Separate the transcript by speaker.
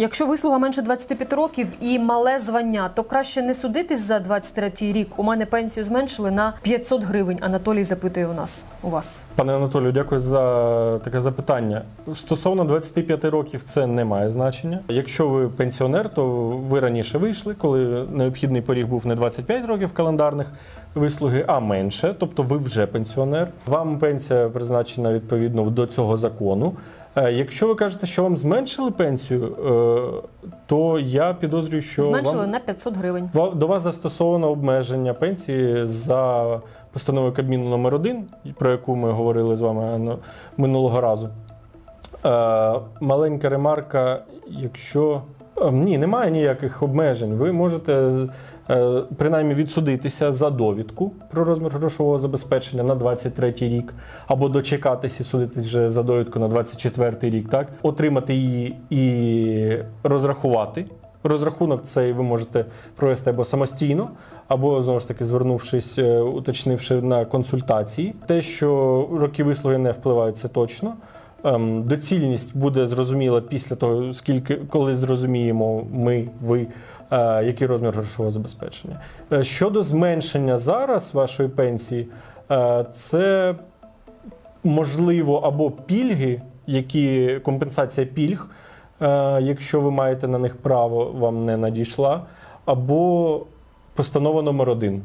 Speaker 1: Якщо вислуга менше 25 років і мале звання, то краще не судитись за 23 рік. У мене пенсію зменшили на 500 гривень. Анатолій запитує у нас у вас.
Speaker 2: Пане Анатолію, дякую за таке запитання. Стосовно 25 років, це не має значення. Якщо ви пенсіонер, то ви раніше вийшли, коли необхідний поріг був не 25 років календарних вислуги, а менше. Тобто ви вже пенсіонер. Вам пенсія призначена відповідно до цього закону. Е, Якщо ви кажете, що вам зменшили пенсію, е, то я підозрюю, що
Speaker 1: Зменшили
Speaker 2: вам...
Speaker 1: на 500 гривень.
Speaker 2: До вас застосовано обмеження пенсії за постановою Кабміну номер 1 про яку ми говорили з вами ну, минулого разу. Е, маленька ремарка, якщо. Е, Ні, немає ніяких обмежень. Ви можете е, принаймні відсудитися за довідку про розмір грошового забезпечення на 23 рік, або дочекатися і судитись вже за довідку на 24 рік, так? отримати її і розрахувати. Розрахунок цей ви можете провести або самостійно, або знову ж таки звернувшись, е, уточнивши на консультації. Те, що роки вислуги не впливають, це точно. Ем, Доцільність буде зрозуміла після того, скільки коли зрозуміємо ми, ви, е, який розмір грошового забезпечення. Е, Щодо зменшення зараз вашої пенсії, е, це можливо або пільги, які компенсація пільг, якщо ви маєте на них право, вам не надійшла, або постанова номер один.